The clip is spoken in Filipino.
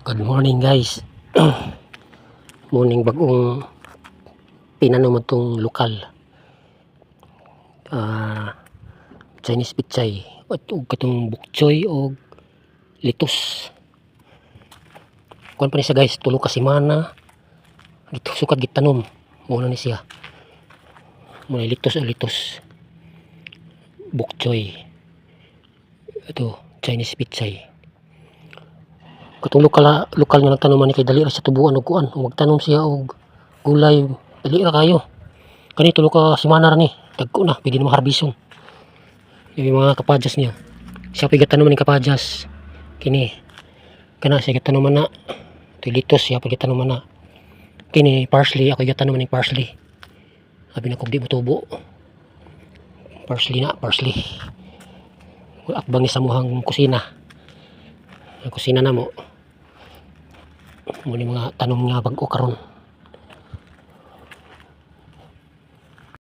Good morning guys. morning bagong pinano mo tong lokal. Ah Chinese pichay. At ug katong bukchoy o litos. Kuan pa ni guys, tulo ka semana. Dito sukad gitanom. Muna ni siya. Muna litos o litos. Bukchoy. Ito, Chinese pichay. Katong lokal lokal nga nagtanom ni kay dali ra sa tubuan og kuan, magtanom siya og gulay, dali ra kayo. Kani tulo ka semana ra ni, dagko na, pwede na maharbison. Yung mga kapadyas niya. Siya pigatanom ni kapadyas. Kini kana siya gatanom na. Tilitos siya pigatanom na. Kini parsley, ako gatanom ni parsley. Sabi na kog di mo tubo. Parsley na, parsley. Akbang ni sa muhang kusina. Ang kusina na mo. Muli mga tanong nga bago karon.